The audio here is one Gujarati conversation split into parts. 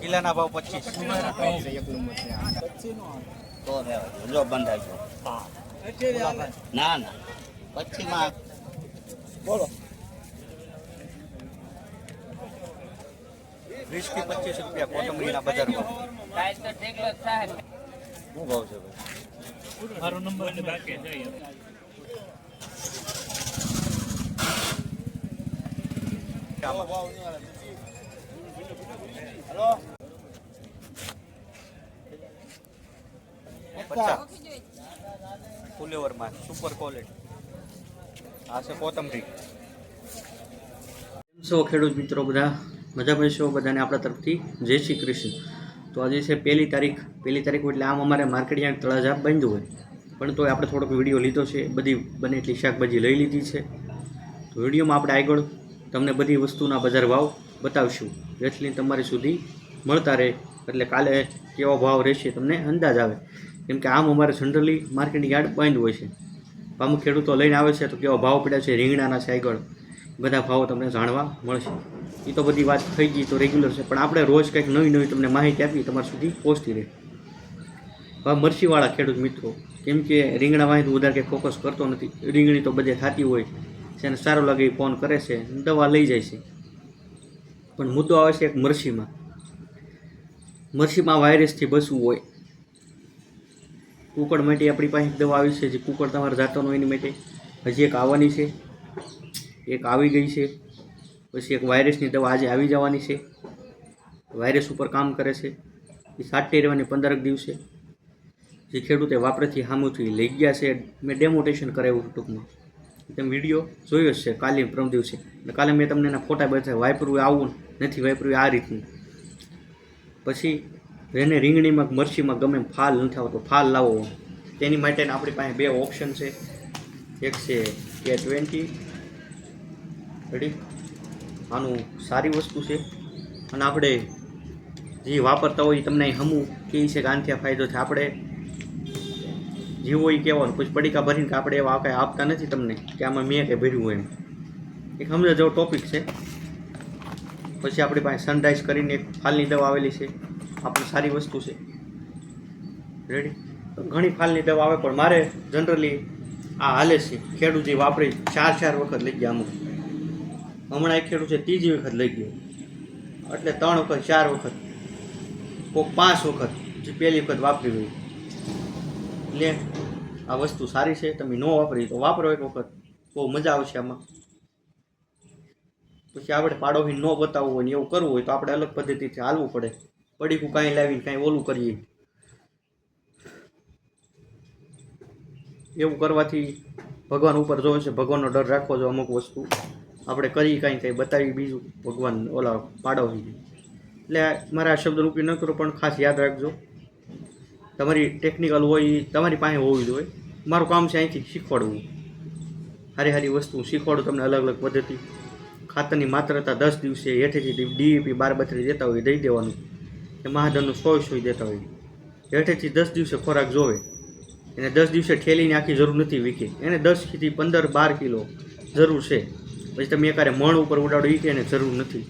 કિલ્લાના ભાવ પચીસ. તો. જો બંધાઈ ના ના. પછીમાં વીસથી પચીસ રૂપિયા કોથમરીના બજારમાં. શું ભાવ છે ભાઈ? મારો નંબર બાકી જાય પચાસ ફુલેવરમાં સુપર ક્વોલિટી આ છે કોથમરી. સો ખેડૂત મિત્રો બધા? મજા છો બધાને આપણા તરફથી? જય શ્રી કૃષ્ણ. તો આજે છે પહેલી તારીખ. પહેલી તારીખ એટલે આમ અમારે માર્કેટ યાર્ડ તળાજા બંધ હોય. પણ તોય આપણે થોડોક વીડિયો લીધો છે. બધી બને એટલી શાકભાજી લઈ લીધી છે. તો વિડીયોમાં આપણે આગળ તમને બધી વસ્તુના બજાર ભાવ બતાવશું. જેટલી તમારી સુધી મળતા રહે, એટલે કાલે કેવો ભાવ રહેશે તમને અંદાજ આવે. કેમ કે આમ અમારે જનરલી માર્કેટની યાર્ડ બંધ હોય છે. અમુક ખેડૂતો લઈને આવે છે, તો કેવા ભાવ પડ્યા છે, રીંગણાના સાયકળ બધા ભાવો તમને જાણવા મળશે. એ તો બધી વાત થઈ ગઈ તો રેગ્યુલર છે, પણ આપણે રોજ કંઈક નવી નવી તમને માહિતી આપી તમારા સુધી પહોંચતી રહે. હવે મરસીવાળા ખેડૂત મિત્રો, કેમ કે રીંગણા વાંહી વધારે કંઈ ફોકસ કરતો નથી. રીંગણી તો બધે થતી હોય છે. એને સારું લાગે એ ફોન કરે છે, દવા લઈ જાય છે. પણ મુદ્દો આવે છે એક મરસીમાં. મરસીમાં વાયરસથી બચવું હોય. કુકડ માટે આપણી પાસે એક દવા આવી છે જે કુકડ તમારે જાતો હોય એની માટે હજી એક આવવાની છે. એક આવી ગઈ છે. પછી એક વાયરસની દવા આજે આવી જવાની છે. વાયરસ ઉપર કામ કરે છે. એ સાટી રહેવાની પંદરક દિવસે. જે ખેડૂતે વાપરેથી સામુથી લઈ ગયા છે. મેં ડેમોટેશન કરાવ્યું ટૂંકમાં. તમે વીડિયો જોયો છે. કાલે પ્રમ દિવસે. કાલે મેં તમને એના ફોટા બધા વાપરવું આવું નથી વાપર્યું આ રીતનું. પછી એને રીંગણીમાં મરચીમાં ગમે ફાલ નથી આવતો, ફાલ લાવો. તેની માટે આપણી પાસે બે ઓપ્શન છે. એક છે કે ટ્વેન્ટી રેડી આનું સારી વસ્તુ છે. અને આપણે જે વાપરતા હોય તમને હમું કે છે કે આનાથી ફાયદો છે આપણે જીવ હોય કહેવાનું. પછી પડીકા ભરીને કે આપણે એવા કાંઈ આપતા નથી તમને, કે આમાં મેં કંઈ ભર્યું એમ. એક સમજો જેવો ટોપિક છે. પછી આપણી પાસે સનરાઈઝ કરીને એક ફાલની દવા આવેલી છે. આપણે સારી વસ્તુ છે. રેડી ઘણી ફાલની દવા આવે, પણ મારે જનરલી આ હાલે છે. ખેડૂત જે વાપરી ચાર ચાર વખત લઈ ગયા અમુક. હમણાં એક ખેડૂત છે, ત્રીજી વખત લઈ ગયો. એટલે ત્રણ વખત, ચાર વખત, કોક પાંચ વખત જે પહેલી વખત વાપરી હોય એટલે આ વસ્તુ સારી છે, તમે ન વાપરી તો વાપરો એક વખત. બહુ મજા આવશે આમાં. પછી આપણે પાડોશી ન બતાવવું હોય ને એવું કરવું હોય તો આપણે અલગ પદ્ધતિથી હાલવું પડે. પડીકું કાંઈ લાવીને કાંઈ ઓલું કરીએ. એવું કરવાથી ભગવાન ઉપર જોવે છે, ભગવાનનો ડર રાખવો જો અમુક વસ્તુ. આપણે કરી કાંઈ કાંઈ બતાવી બીજું ભગવાન, ઓલા પાડોશી એટલે મારે આ શબ્દ ઉપયોગ ન કરો, પણ ખાસ યાદ રાખજો. તમારી ટેકનિકલ હોય, તમારી પાસે હોવી જોઈએ. મારું કામ છે અહીંથી શીખવાડવું. સારી હારી વસ્તુ શીખવાડું તમને અલગ અલગ પદ્ધતિ. ખાતરની માત્રતા દસ દિવસે હેઠેથી ડીઈપી બાર બત્રીસ દેતા હોય દઈ દેવાનું. કે મહાજનનું સોય સોય દેતા હોય. હેઠેથી દસ દિવસે ખોરાક જોવે. એને દસ દિવસે ઠેલીને આખી જરૂર નથી વીકે. એને દસથી પંદર બાર કિલો જરૂર છે. પછી તમે એકારે મણ ઉપર ઉડાડો એ એને જરૂર નથી.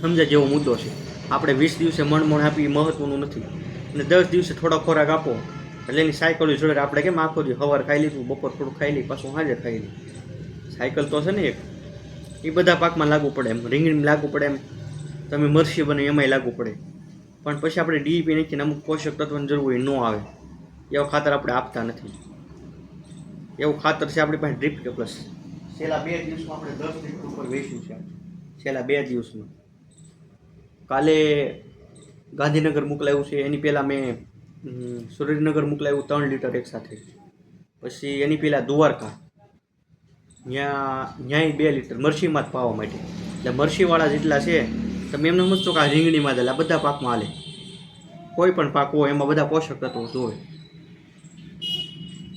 સમજા જેવો મુદ્દો છે. આપણે વીસ દિવસે મણ મણ આપી એ મહત્વનું નથી. અને દસ દિવસે થોડો ખોરાક આપો. એટલે એની સાયકલ જોડે આપણે કેમ આખો દી સવાર ખાઈ લીધું, બપોર થોડું ખાઈ લઈ પાછું હાજર ખાઈ લઈ સાયકલ તો છે ને એક. એ બધા પાકમાં લાગુ પડે એમ. રીંગણી લાગુ પડે એમ. તમે મરસી બને એમાંય લાગુ પડે. પણ પછી આપણે ડીઈપી નાખીને અમુક પોષક તત્વની જરૂર હોય ન આવે. એવું ખાતર આપણે આપતા નથી. એવું ખાતર છે આપણી પાસે ડ્રીપ કે પ્લસ. છેલ્લા બે દિવસમાં આપણે દસ લીટર ઉપર વેચ્યું છે. છેલ્લા બે દિવસમાં. કાલે ગાંધીનગર મોકલાયું છે. એની પહેલાં મેં સુરેન્દ્રનગર મોકલાયું ત્રણ લીટર એકસાથે પછી એની પહેલાં દ્વારકા. ત્યાં ન્યાય બે લીટર મરસીમાં જ પાવા માટે. એટલે મરસીવાળા જેટલા છે, તમે એમને સમજતો કે આ રીંગણીમાં જ આ બધા પાકમાં હાલે. કોઈ પણ પાક હોય, એમાં બધા પોષક તત્વો જોવે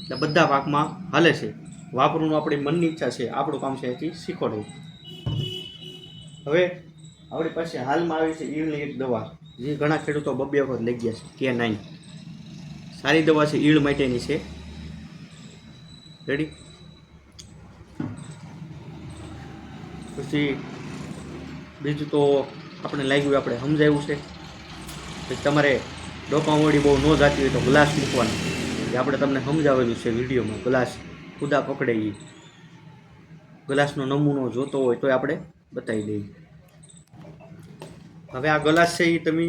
એટલે બધા પાકમાં હાલે છે. વાપરવાનું આપણી મનની ઈચ્છા છે. આપણું કામ છે અહીંથી શીખવાડવું. હવે આપણી પાસે હાલમાં આવી છે ઈળની એક દવા. જે ઘણા ખેડૂતો બબ્બે વખત લઈ ગયા છે, કે નાઇન સારી દવા છે, ઈળ માટેની છે. રેડી પછી બીજું તો આપણે લાગ્યું આપણે સમજાવ્યું છે કે તમારે ડોકામોડી બહુ ન જાતી હોય તો ગ્લાસ મૂકવાનો. આપણે તમને સમજાવેલું છે વિડીયોમાં, ગ્લાસ ખુદા પકડે એ ગ્લાસનો નમૂનો જોતો હોય તો આપણે બતાવી દઈએ. હવે આ ગ્લાસ છે એ તમે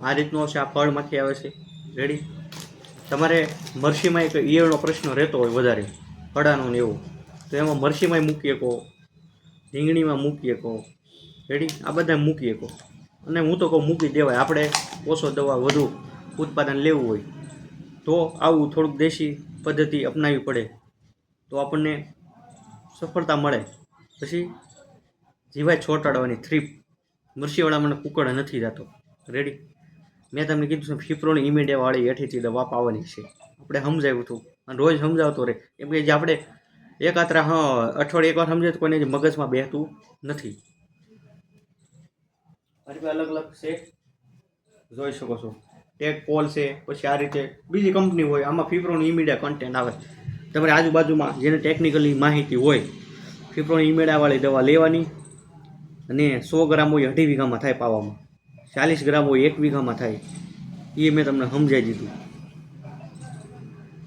આ રીતનો છે, આ ફળમાંથી આવે છે. રેડી તમારે મરસીમાં એક ઈયળનો પ્રશ્ન રહેતો હોય વધારે, ફળાનો ને એવો. તો એમાં મરસીમાંય મૂકી શકો રીંગણીમાં મૂકીએ કહો. રેડી આ બધા મૂકીએ કહો. અને હું તો કહું મૂકી દેવાય. આપણે ઓછો દવા વધુ ઉત્પાદન લેવું હોય તો આવું થોડુંક દેશી પદ્ધતિ અપનાવવી પડે. તો આપણને સફળતા મળે. પછી જીવાય છોટાડવાની થ્રીપ મરસીવાળા મને કુકડ નથી જતો રેડી મેં તમને કીધું ફિપ્રોની ઇમિડિયાવાળી હેઠીથી દવા પાવાની છે. આપણે સમજાવ્યું હતું. અને રોજ સમજાવતો રહે. એમ કે જે આપણે એક આતરા હા અઠવાડિયે એકવાર સમજે તો કોઈને મગજમાં બેહતું નથી. મારી અલગ અલગ છે. જોઈ શકો છો. ટેક પોલ છે પછી આ રીતે બીજી કંપની હોય આમાં ફિપ્રોન ઇમિડિયા કન્ટેન્ટ આવે. તમારે આજુબાજુમાં જેને ટેકનિકલી માહિતી હોય ફિપ્રોન ઇમિડિયાવાળી દવા લેવાની અને સો ગ્રામ હોય અઢી વીઘામાં થાય પાવામાં. ચાલીસ ગ્રામ હોય એક વીઘામાં થાય. એ મેં તમને સમજાવી દીધું.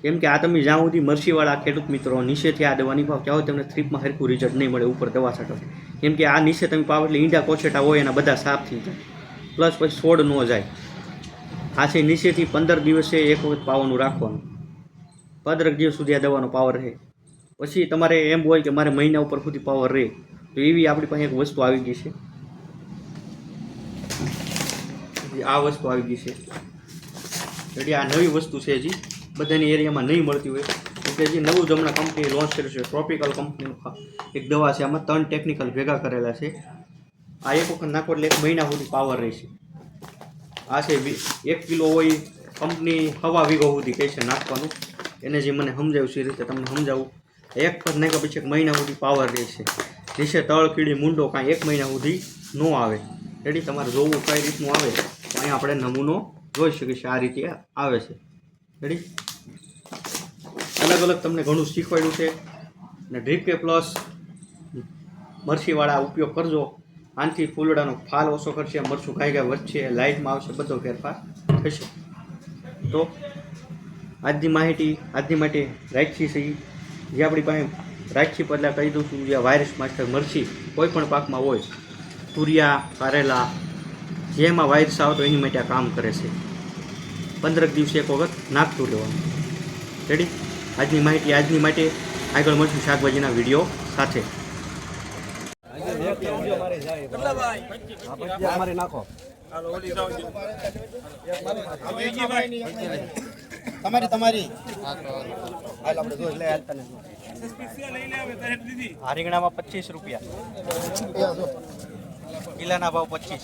કેમ કે આ તમે જ્યાં સુધી મરસીવાળા ખેડૂત મિત્રો નીચેથી આ દવાની ભાવ સુધી તમને થ્રીપમાં હરખું રિઝલ્ટ નહીં મળે ઉપર દવા છાંટો કેમ કે આ નીચે તમે પાવ એટલે ઈંડા કોછેટા હોય એના બધા સાફ થઈ જાય. પ્લસ પછી છોડ ન જાય. આ છે નીચેથી પંદર દિવસે એક વખત પાવાનું રાખવાનું. પંદર દિવસ સુધી આ દવાનો પાવર રહે. પછી તમારે એમ હોય કે મારે મહિના ઉપર સુધી પાવર રહે. તો એવી આપણી પાસે એક વસ્તુ આવી ગઈ છે. આ વસ્તુ આવી ગઈ છે. એટલે આ નવી વસ્તુ છે હજી. બધાની એરિયામાં નહીં મળતી હોય. એટલે હજી નવું જ હમણાં કંપની લોન્ચ કર્યું છે ટ્રોપિકલ કંપનીનું એક દવા છે, આમાં ત્રણ ટેકનિકલ ભેગા કરેલા છે. આ એક વખત નાખો એટલે એક મહિના સુધી પાવર રહેશે. આ છે એક કિલો હોય કંપની હવા વીઘો સુધી કહે છે નાખવાનું. એને જે મને સમજાવ્યું છે એ રીતે તમને સમજાવું. એક વખત નાખ્યા પછી એક મહિના સુધી પાવર રહેશે. નીચે તળ, કીડી, મુંડો કાંઈ એક મહિના સુધી ન આવે. રેડી તમારે જોવું કઈ રીતનું આવે. અહીંયા આપણે નમૂનો જોઈ શકીએ છીએ. આ રીતે આવે છે. રેડી અલગ અલગ તમને ઘણું શીખવાડ્યું છે. ને ડ્રીપ પ્લસ મરસીવાળા ઉપયોગ કરજો. આનાથી ફૂલડાનો ફાલ ઓછો કરશે મરછું ગાય ગાય વધશે લાઇટમાં આવશે, બધો ફેરફાર થશે. તો આજની માહિતી, આજની માટે રાખી છે. જે આપણી પાસે રાખી પહેલાં કહી દઉં છું, જે વાયરસ માસ્ટર મરછી કોઈ પણ પાકમાં હોય, તુરિયા, કારેલા, જેમાં વાયરસ આવતો એની માટે આ કામ કરે છે. પંદર દિવસે એક વખત નાખતું રહેવાનું. રેડી આજની માહિતી આજની માટે આગળ મળશું શાકભાજીના વીડિયો સાથે. નાખો તમારી. તમારી આ રીંગણામાં પચીસ રૂપિયા. કિલાના ભાવ પચીસ.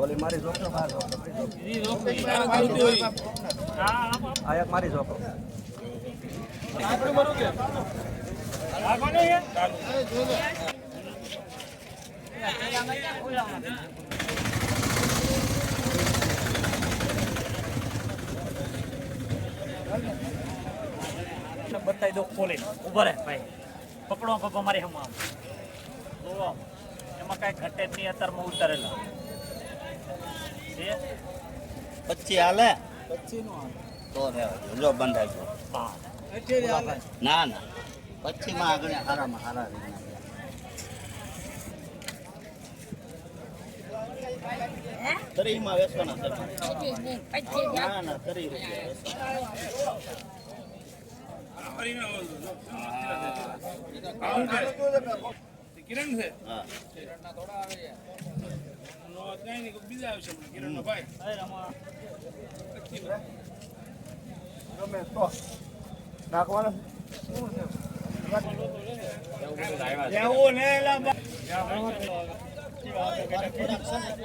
ઓલી મારી જોકો આ એક મારી જોકો બતાવી દો ખોલી. ઊભા રહે ભાઈ. પકડો પપ્પા મારી હમ આમ. એમાં કાંઈ ઘટે જ નહીં અત્યારમાં ઉતારેલા. છે પછી હાલે. તો રહેવા જો બંધ હા ના ના. પછીમાં આગળ હારામાં હારા. તરીમાં વેસવાના ના ના તરી રૂપિયા. હા. નાખવાનું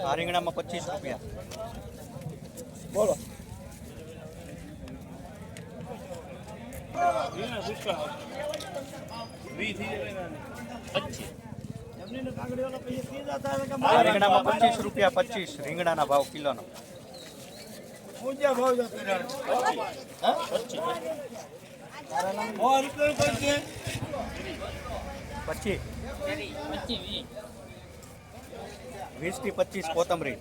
આ રીંગણામાં પચીસ રૂપિયા. બોલો. આ રીંગણામાં પચીસ રૂપિયા પચીસ રીંગણાના ભાવ કિલોનો. ઊંચા ભાવ જતો હા? રૂપિયા પચીસ વીસથી પચીસ કોથમરી.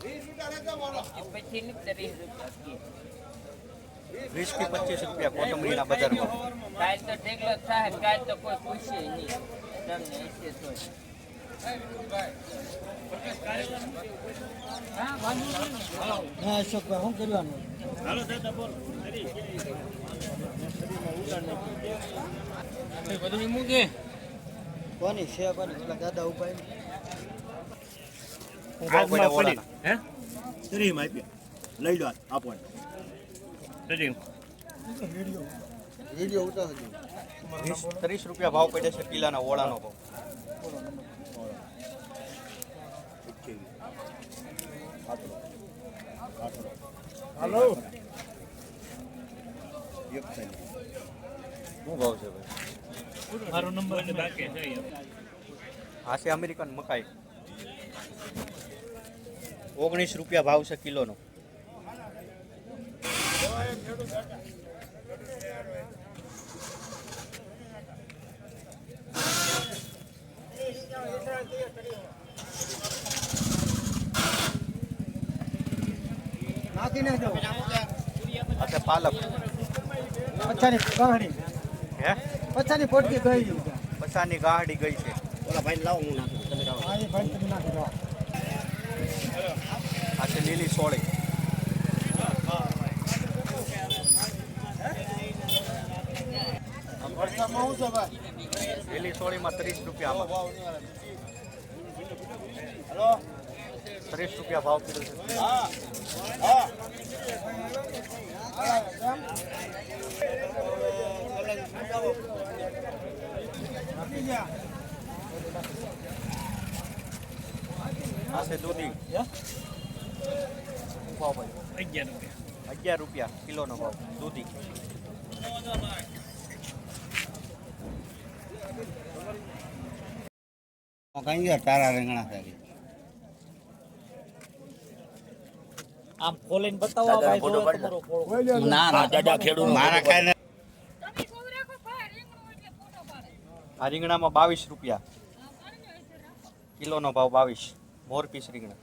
વીસથી પચીસ રૂપિયા કોથમરીના બજારમાં. કાલ તો ઢેકલો થાય કાલ તો કોઈ પૂછે નહીં. તમને હશે તો. હા અશોકભાઈ શું કરવાનું? કોની છે કોની પેલા દાદા ઊભા છે. હું ભાવ પડ્યા ઓલાના હે? ત્રીમ આપ્યા. લઈ લો આપો રેડી વીડિયો ઉતારજો. ત્રીસ રૂપિયા ભાવ પડે છે કિલ્લાના ઓળાનો ભાવ. હાલો શું ભાવ છે ભાઈ? મારો નંબર બાકી છે આ છે અમેરિકન મકાઈ. ઓગણીસ રૂપિયા ભાવ છે કિલોનો. Thank નાખજો આ છે પાલક. પછાની ગાહડી હે? પછાની પોટકી ગઈ પછાની ગાહડી ગઈ છે. ઓલા ભાઈ લાવો હું નાખું તમે લાવો હા એ ભાઈ તમે નાખી દો. આ છે લીલી સોળી. લીલી સોળીમાં ત્રીસ રૂપિયા હલો? ત્રીસ રૂપિયા ભાવ કીધું છે. છે દૂધી. ભાવ ભાઈ. અગિયાર રૂપિયા અગિયાર રૂપિયા કિલોનો ભાવ, દૂધી. કઈ તારા રીંગણા સારી આમ ખોલીને બતાવો ભાઈ જોવે તમારો ફોડો. ના ના. દાદા ખેડૂત મારા ખાઈને આ રીંગણામાં બાવીસ રૂપિયા. કિલોનો ભાવ બાવીસ. મોર પીસ રીંગણા.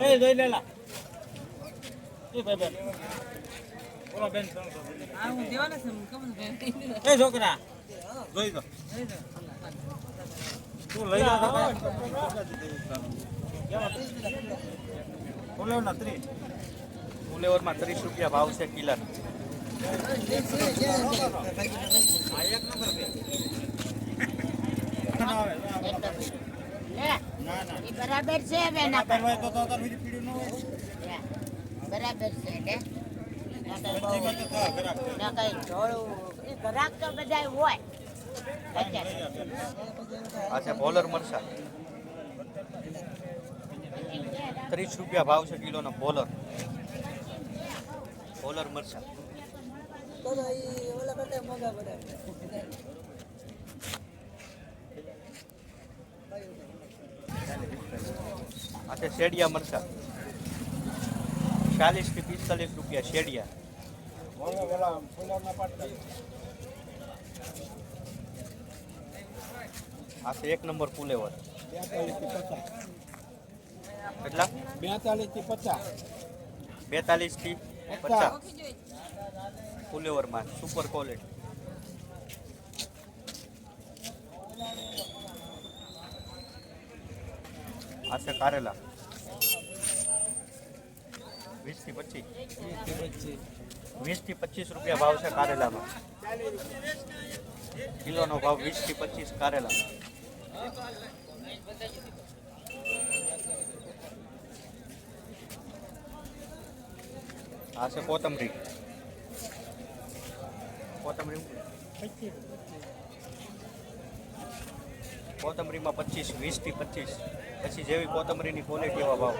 એ જોઈ લેલા એ ભાઈ બેન બોલો બેન એ છોકરા. જોઈ દો તું લઈ લો બોલો ના ત્રી. ફુલેવરમાં ત્રીસ રૂપિયા ભાવ છે કિલર. બરાબર છે હવે ના હોય તો તો તાર બીજી પીડી ન હોય. લે, બરાબર છે લે ઘરાક તો બધા હોય. પચાસ આ છે બોલર મરસા ત્રીસ રૂપિયા ભાવ છે કિલોનો બોલર. બોલર મરસા અચ્છા શેડિયા મરસા ચાલીસથી પિસ્તાલીસ રૂપિયા શેડિયા બોલો બોલા ફૂલોના પાટલા આ છે એક નંબર ફુલેવર કેટલા? બેતાલીસથી પચાસ. બેતાલીસથી પચાસ ફુલેવરમાં સુપર ક્વોલિટી આ છે કારેલા. વીસથી પચીસ. વીસથી પચીસ રૂપિયા ભાવ છે કારેલામાં કિલોનો ભાવ વીસથી પચીસ કારેલા આ છે કોથમરી. કોથમરી કોથમરીમાં પચીસ વીસથી પચીસ. પછી જેવી કોથમરીની ક્વોલિટી એવા ભાવ.